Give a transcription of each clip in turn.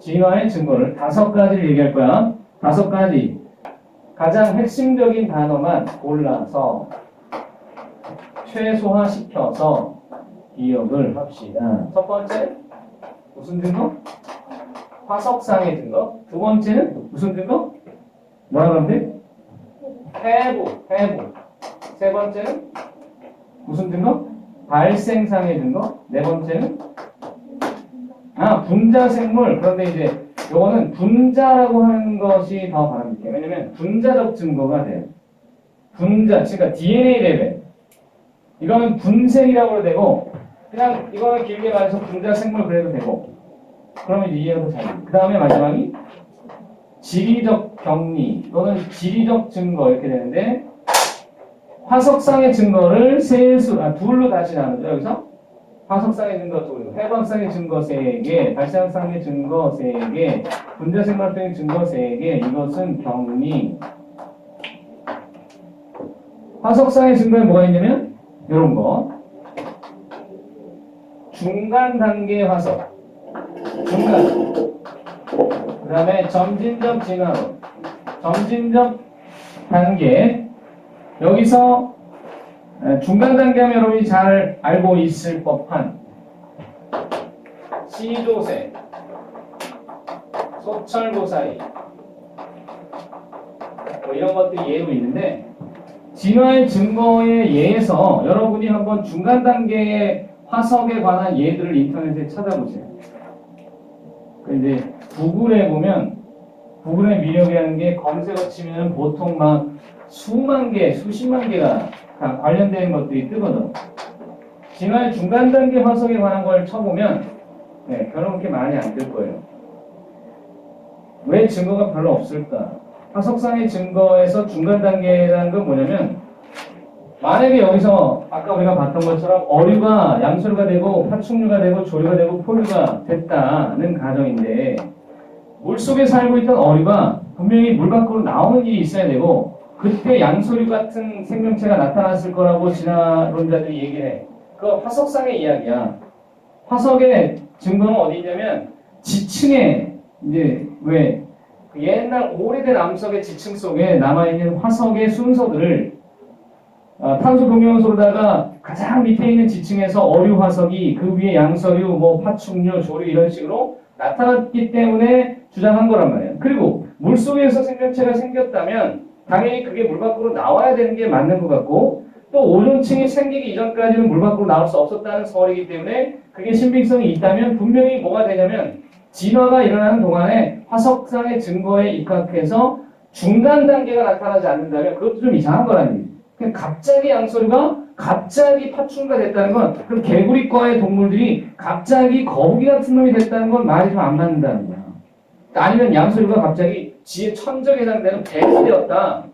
진화의 증거를 다섯 가지를 얘기할 거야. 다섯 가지. 가장 핵심적인 단어만 골라서 최소화시켜서 기억을 합시다. 첫 번째, 무슨 증거? 화석상의 증거. 두 번째는 무슨 증거? 뭐라 그러면 돼? 해부, 해부. 세 번째는 무슨 증거? 발생상의 증거. 네 번째는 아 분자 생물. 그런데 이제 요거는 분자라고 하는 것이 더 바람직해. 왜냐면 분자적 증거가 돼요. 분자, 그러니까 DNA 레벨. 이거는 분생이라고 해도 되고 그냥 이거는 길게 말해서 분자 생물 그래도 되고 그러면 이해가 더 잘 돼. 그 다음에 마지막이 지리적 격리 또는 지리적 증거 이렇게 되는데 화석상의 증거를 세 수, 아, 둘로 다시 나누죠. 여기서 화석상의 증거 둘, 해방상의 증거 세 개, 발생상의 증거 세 개, 분자생물학적인 증거 세 개. 이것은 격리. 화석상의 증거에 뭐가 있냐면 이런 거. 중간 단계 화석. 중간. 그 다음에 점진적 진화론. 점진적 단계. 여기서 에, 중간 단계 하면 여러분이 잘 알고 있을 법한 시조세, 소철고사리 뭐 이런 것들이 예로 있는데 진화의 증거에 예에서 여러분이 한번 중간 단계의 화석에 관한 예들을 인터넷에 찾아보세요. 그 이제 구글에 보면 구글의 미력이라는 게 검색어 치면 보통 막 수만 개, 수십만 개가 다 관련된 것들이 뜨거든. 진화의 중간 단계 화석에 관한 걸 쳐보면 네, 별로 그렇게 많이 안뜰 거예요. 왜 증거가 별로 없을까? 화석상의 증거에서 중간 단계라는 건 뭐냐면 만약에 여기서 아까 우리가 봤던 것처럼 어류가 양수류가 되고 파충류가 되고 조류가 되고 포류가 됐다는 가정인데 물속에 살고 있던 어류가 분명히 물 밖으로 나오는 일이 있어야 되고 그때 양서류 같은 생명체가 나타났을 거라고 진화론자들이 얘기를 해. 그거 화석상의 이야기야. 화석의 증거는 어디 있냐면 지층에 이제 왜그 옛날 오래된 암석의 지층 속에 남아있는 화석의 순서들을 어, 탄소 동위원소로다가 가장 밑에 있는 지층에서 어류 화석이 그 위에 양서류, 뭐 파충류, 조류 이런 식으로 나타났기 때문에 주장한 거란 말이에요. 그리고 물 속에서 생명체가 생겼다면 당연히 그게 물 밖으로 나와야 되는 게 맞는 것 같고 또 오존층이 생기기 이전까지는 물 밖으로 나올 수 없었다는 설이기 때문에 그게 신빙성이 있다면 분명히 뭐가 되냐면 진화가 일어나는 동안에 화석상의 증거에 입각해서 중간 단계가 나타나지 않는다면 그것도 좀 이상한 거라는. 그냥 갑자기 양서류가 갑자기 파충류가 됐다는 건 그럼 개구리과의 동물들이 갑자기 거북이 같은 놈이 됐다는 건 말이 좀 안 맞는다는 거야. 아니면 양서류가 갑자기 지의 천적에 해당되는 뱀이 되었다.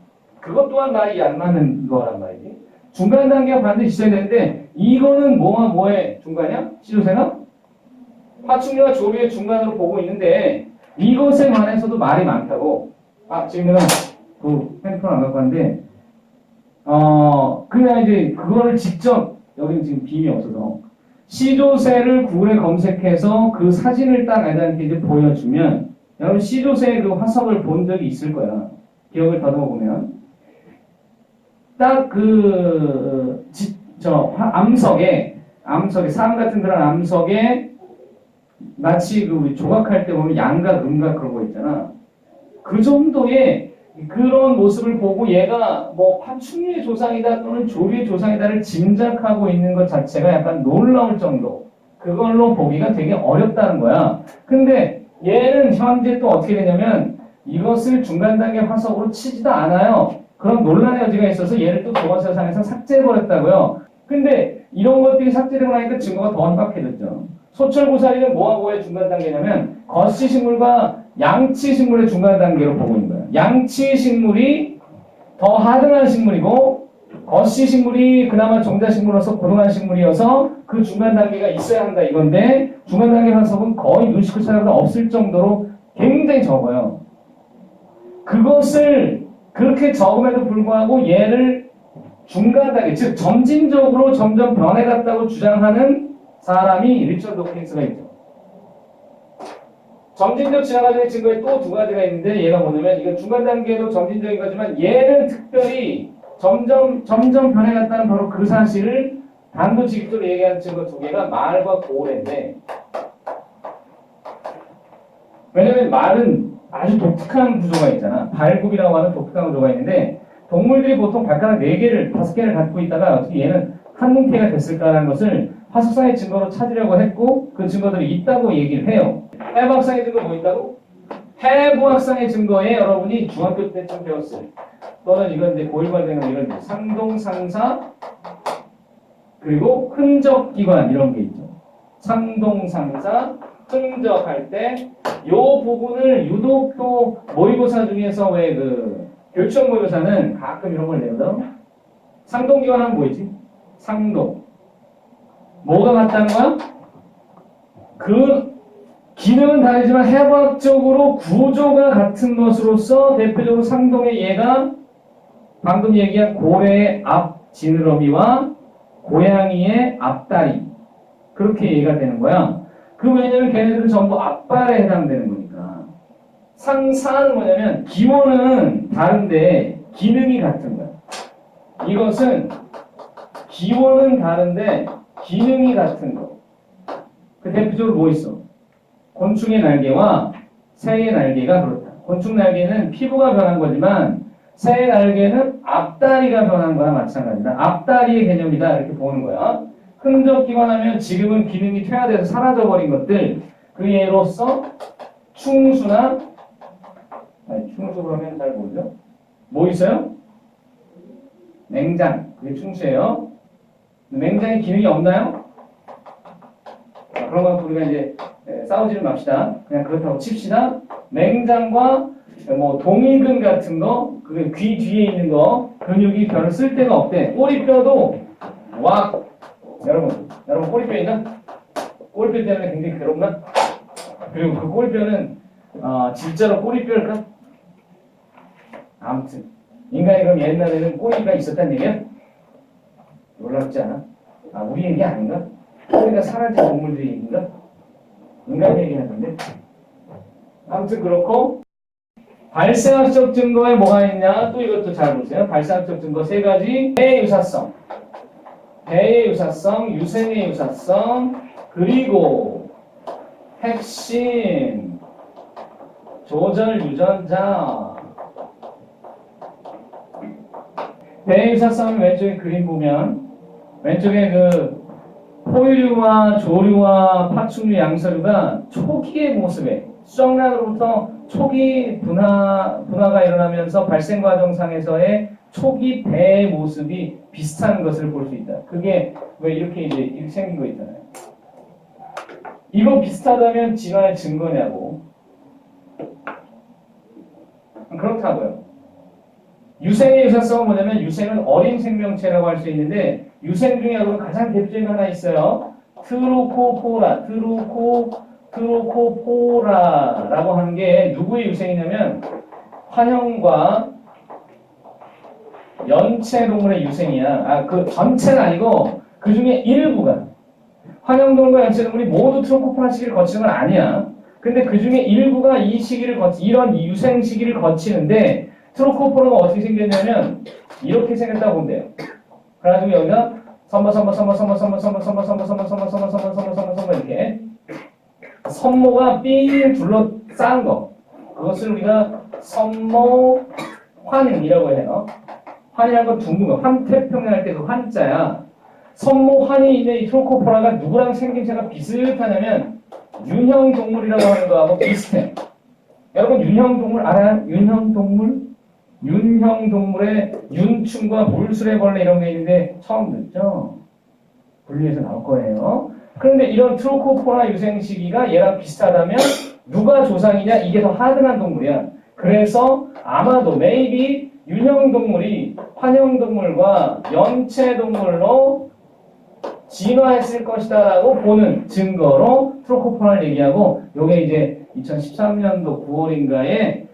그것 또한 말이 안 맞는 거란 말이지. 중간 단계가 반드시 있어야 되는데 이거는 뭐와 뭐의 중간이야? 시조새가? 파충류와 조류의 중간으로 보고 있는데 이것에 관해서도 말이 많다고. 아 지금 내가 그 핸드폰 안 갖고 왔는데 어 그냥 이제 그거를 직접 여기는 지금 빔이 없어서 시조새를 구글에 검색해서 그 사진을 딱 애들한테 이제 보여주면 여러분 시조새의 그 화석을 본 적이 있을 거야. 기억을 더듬어 보면 딱그저 암석에 암석에 사람 같은 그런 암석에 마치 그 조각할 때 보면 양각, 음각 그런 거 있잖아. 그 정도의 그런 모습을 보고 얘가 뭐 파충류의 조상이다 또는 조류의 조상이다를 짐작하고 있는 것 자체가 약간 놀라울 정도. 그걸로 보기가 되게 어렵다는 거야. 근데 얘는 현재 또 어떻게 되냐면 이것을 중간 단계 화석으로 치지도 않아요. 그런 논란의 여지가 있어서 얘를 또 교과서상에서 삭제해버렸다고요. 근데 이런 것들이 삭제되고 나니까 증거가 더 완박해졌죠. 소철고사리는 뭐와 뭐의 중간 단계냐면 거시 식물과 양치 식물의 중간 단계로 보고 있는 거예요. 양치 식물이 더 하등한 식물이고 거시 식물이 그나마 종자 식물로서 고등한 식물이어서 그 중간 단계가 있어야 한다 이건데 중간 단계 화석은 거의 눈시크 차이가 없을 정도로 굉장히 적어요. 그것을 그렇게 적음에도 불구하고 얘를 중간 단계, 즉 점진적으로 점점 변해갔다고 주장하는 사람이 리처드 호킹스가 있죠. 점진적 진화과정의 증거에 또 두 가지가 있는데 얘가 뭐냐면 이건 중간 단계도 점진적인 거지만 얘는 특별히 점점 점점 변해갔다는 바로 그 사실을 단도직입적으로 얘기하는 증거 두 개가 말과 고래인데 왜냐면 말은 아주 독특한 구조가 있잖아. 발굽이라고 하는 독특한 구조가 있는데 동물들이 보통 발가락 4개를, 5개를 갖고 있다가 어떻게 얘는 한 뭉태가 됐을까라는 것을 화석상의 증거로 찾으려고 했고 그 증거들이 있다고 얘기를 해요. 해부학상의 증거 뭐 있다고? 해부학상의 증거에 여러분이 중학교 때쯤 배웠어요. 또는 이건 이제 고1 과정에 이런 상동상사 그리고 흔적기관 이런 게 있죠. 상동상사 흔적할 때 요 부분을 유독 또 모의고사 중에서 왜 그 교육청 모의고사는 가끔 이런 걸 내거든. 상동기관 하면 뭐있지? 상동. 뭐가 같다는 거야? 그 기능은 다르지만 해부학적으로 구조가 같은 것으로서 대표적으로 상동의 얘가 방금 얘기한 고래의 앞 지느러미와 고양이의 앞다리 그렇게 얘기가 되는 거야. 그 왜냐면 걔네들은 전부 앞발에 해당되는 거니까. 상사는 뭐냐면 기원은 다른데 기능이 같은 거야. 이것은 기원은 다른데 기능이 같은 거. 그 대표적으로 뭐 있어? 곤충의 날개와 새의 날개가 그렇다. 곤충 날개는 피부가 변한 거지만 새의 날개는 앞다리가 변한 거나 마찬가지다. 앞다리의 개념이다 이렇게 보는 거야. 흔적 기관 하면 지금은 기능이 퇴화돼서 사라져버린 것들 그 예로서 충수나 아니, 충수 그러면 잘 모르죠? 뭐 있어요? 맹장 그게 충수예요. 맹장에 기능이 없나요? 자, 그런 거 우리가 이제 에, 싸우지는 맙시다. 그냥 그렇다고 칩시다. 맹장과 뭐 동의근 같은 거, 그게 귀 뒤에 있는 거 근육이 별로 쓸 데가 없대. 꼬리뼈도 와 여러분, 여러분 꼬리뼈 있나? 꼬리뼈 때문에 굉장히 괴롭나? 그리고 그 꼬리뼈는 어, 진짜로 꼬리뼈일까? 아무튼 인간이 그럼 옛날에는 꼬리가 있었단 얘기야? 놀랍지 않아? 아 우리 얘기 아닌가? 꼬리가 사라진 동물들의 얘기인가? 인간 얘기하는데 아무튼 그렇고 발생학적 증거에 뭐가 있냐? 또 이것도 잘 보세요. 발생학적 증거 세 가지. 대유사성. 배의 유사성, 유생의 유사성, 그리고 핵심, 조절 유전자. 배의 유사성 왼쪽에 그림 보면 왼쪽에 그 포유류와 조류와 파충류, 양서류가 초기의 모습에 수정란으로부터 초기 분화, 분화가 일어나면서 발생 과정상에서의 초기 배의 모습이 비슷한 것을 볼 수 있다. 그게 왜 이렇게 이제 이렇게 생긴 거 있잖아요. 이거 비슷하다면 진화의 증거냐고. 그렇다고요. 유생의 유사성은 뭐냐면 유생은 어린 생명체라고 할 수 있는데 유생 중에 가장 대표적인 거 하나 있어요. 트로코포라, 트로코, 트로코포라라고 하는 게 누구의 유생이냐면 환영과 연체 동물의 유생이야. 아, 그 전체는 아니고 그 중에 일부가 환영 동물과 연체 동물이 모두 트로코포라 시기를 거치는 건 아니야. 근데 그 중에 일부가 이 시기를 거치, 이런 유생 시기를 거치는데 트로코포라가 어떻게 생겼냐면 이렇게 생겼다고 본대요. 그래가지고 여기가 선모 선모 선모 선모 선모 선모 선모 선모 선모 선모 선모 선모 선모 선모 선모 이렇게 선모가 삥 둘러싼 거 그것을 우리가 선모 환이라고 해요. 환이라는 건 둥근 거. 환태평양 할 때 그 환자야. 선모 환이 있는 이 트로코포라가 누구랑 생김새가 비슷하냐면 윤형 동물이라고 하는 거하고 비슷해. 여러분 윤형 동물 알아요? 윤형 동물? 윤형 동물의 윤충과 물수레벌레 이런 게 있는데 처음 듣죠? 분류해서 나올 거예요. 그런데 이런 트로코포라 유생 시기가 얘랑 비슷하다면 누가 조상이냐? 이게 더 하드한 동물이야. 그래서 아마도 maybe 윤형 동물이 환형 동물과 연체 동물로 진화했을 것이다라고 보는 증거로 트로코포라를 얘기하고 요게 이제 2013년도 9월인가에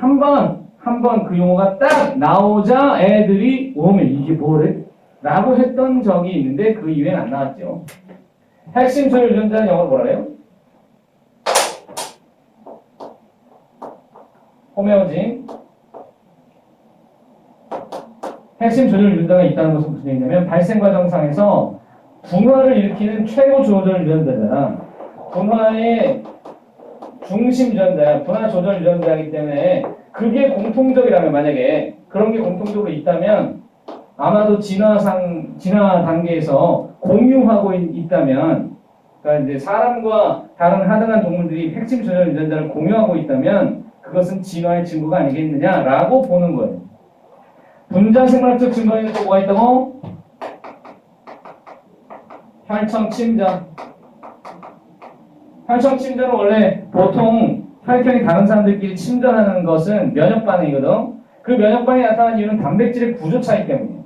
한 번 한 번 그 용어가 딱 나오자 애들이 오면 이게 뭐래? 라고 했던 적이 있는데 그 이후에는 안 나왔죠. 핵심 조율 유전자는 영어로 뭐라 해요? 호메오진 핵심 조절 유전자가 있다는 것은 무슨 얘기냐면 발생 과정상에서 분화를 일으키는 최고 조절 유전자잖아. 분화의 중심 유전자야. 분화 조절 유전자이기 때문에 그게 공통적이라면 만약에 그런 게 공통적으로 있다면 아마도 진화상 진화 단계에서 공유하고 있, 있다면 그러니까 이제 사람과 다른 하등한 동물들이 핵심 조절 유전자를 공유하고 있다면 그것은 진화의 증거가 아니겠느냐라고 보는 거예요. 분자 생물학적 증거에는 또 뭐가 있다고? 혈청 침전. 혈청 침전은 원래 보통 혈경이 다른 사람들끼리 침전하는 것은 면역 반응이거든. 그 면역 반응이 나타나는 이유는 단백질의 구조 차이 때문이에요.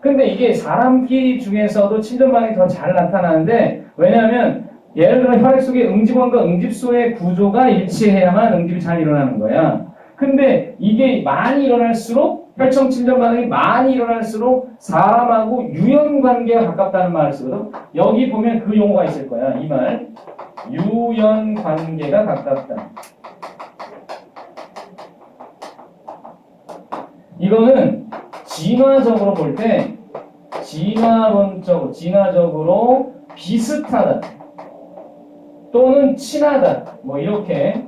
근데 이게 사람끼리 중에서도 침전 반응이 더 잘 나타나는데 왜냐하면 예를 들어 혈액 속의 응집원과 응집소의 구조가 일치해야만 응집이 잘 일어나는 거야. 근데 이게 많이 일어날수록 혈청 침전 반응이 많이 일어날수록 사람하고 유연 관계가 가깝다는 말을 쓰거든. 여기 보면 그 용어가 있을 거야. 이 말. 유연 관계가 가깝다. 이거는 진화적으로 볼 때 진화론적으로 진화적으로 비슷하다. 또는 친하다. 뭐 이렇게.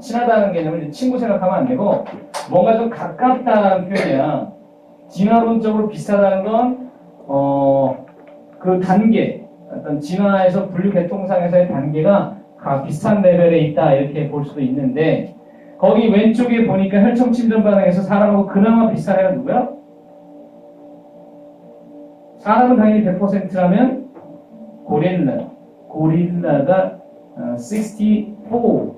친하다는 개념을 친구 생각하면 안 되고 뭔가 좀 가깝다는 표현이야. 진화론적으로 비슷하다는 건 어 그 단계 어떤 진화에서 분류 계통상에서의 단계가 가 비슷한 레벨에 있다 이렇게 볼 수도 있는데 거기 왼쪽에 보니까 혈청 침전 반응에서 사람하고 그나마 비슷한 애가 누구야? 사람은 당연히 100%라면 고릴라 고릴라가 어, 64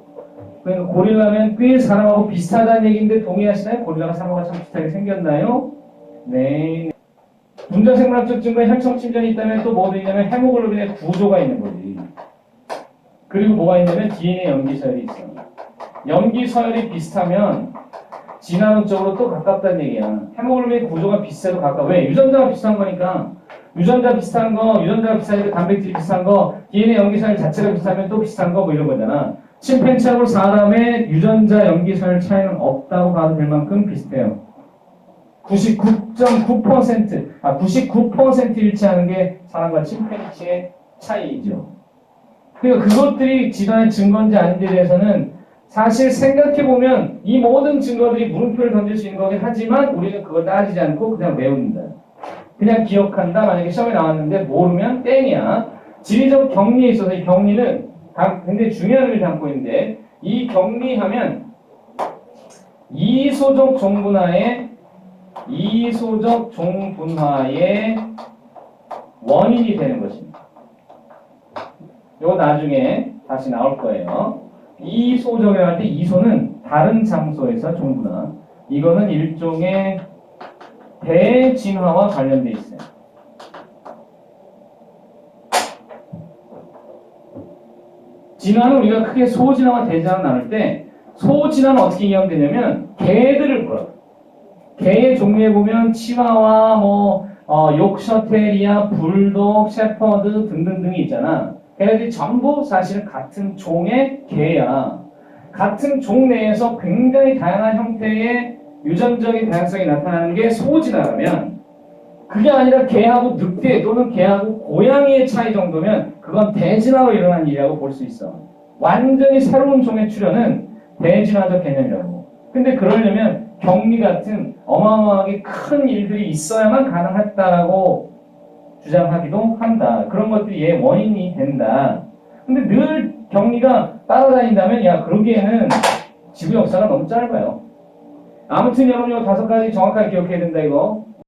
그러니까 고릴라면 꽤 사람하고 비슷하다는 얘기인데 동의하시나요? 고릴라가 사람과 참 비슷하게 생겼나요? 네. 분자 생물학적 증거에 혈청 침전이 있다면 또 뭐도 있냐면 헤모글로빈의 구조가 있는 거지. 그리고 뭐가 있냐면 DNA 염기 서열이 있어. 염기 서열이 비슷하면 진화론 적으로 또 가깝다는 얘기야. 헤모글로빈의 구조가 비슷해도 가까워. 왜? 유전자가 비슷한 거니까. 유전자 비슷한 거, 유전자가 비슷하니까 단백질이 비슷한 거, DNA 염기 서열 자체가 비슷하면 또 비슷한 거 뭐 이런 거잖아. 침팬지하고 사람의 유전자 염기 서열 차이는 없다고 봐도 될 만큼 비슷해요. 99.9% 아, 99% 일치하는 게 사람과 침팬지의 차이죠. 그러니까 그것들이 진화의 증거인지 아닌지에 대해서는 사실 생각해보면 이 모든 증거들이 물음표를 던질 수 있는 거긴 하지만 우리는 그걸 따지지 않고 그냥 외운다. 그냥 기억한다. 만약에 시험에 나왔는데 모르면 땡이야. 지리적 격리에 있어서 이 격리는 다 굉장히 중요한 의미를 담고 있는데 이 격리하면 이소적 종분화의 이소적 종분화의 원인이 되는 것입니다. 이거 나중에 다시 나올 거예요. 이소적이라고 할때 이소는 다른 장소에서 종분화. 이거는 일종의 대진화와 관련돼 있어요. 진화는 우리가 크게 소진화와 대진화를 나눌 때 소진화는 어떻게 이해하면 되냐면 개들을 물어요. 개의 종류에 보면 치와와 뭐 어, 욕셔테리아, 불독, 셰퍼드 등등등이 있잖아. 걔네들이 전부 사실은 같은 종의 개야. 같은 종 내에서 굉장히 다양한 형태의 유전적인 다양성이 나타나는 게 소진화라면 그게 아니라 개하고 늑대 또는 개하고 고양이의 차이 정도면 그건 대진화로 일어난 일이라고 볼 수 있어. 완전히 새로운 종의 출현은 대진화적 개념이라고. 근데 그러려면 격리 같은 어마어마하게 큰 일들이 있어야만 가능했다라고 주장하기도 한다. 그런 것들이 얘 원인이 된다. 근데 늘 격리가 따라다닌다면 야 그러기에는 지구 역사가 너무 짧아요. 아무튼 여러분 이거 다섯 가지 정확하게 기억해야 된다 이거.